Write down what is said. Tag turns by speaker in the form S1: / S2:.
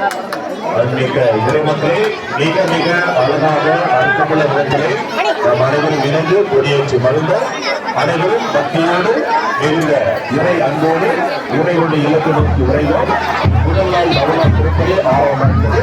S1: மிக இறைமக்களே மிக மிக அழகாக அர்த்தமுள்ள விதத்திலே நம் அனைவரும் இணைந்து கொடியேற்றி மருந்த அனைவரும் பக்தியோடு இருந்த இறை அன்போடு இறைவனுடைய இலக்கணத்துக்கு உரைவோம் முதல் நாள் நவநாள் திருப்பதி ஆரம்பமாகிறது.